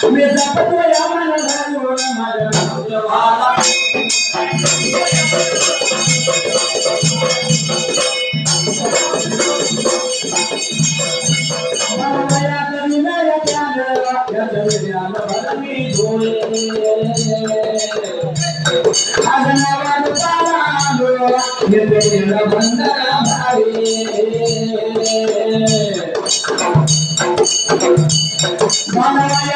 पुण्याले ಪೆಟ್ಟಿನ ಬಂಧನ ಮಾಡಿ ಮಾನವಯ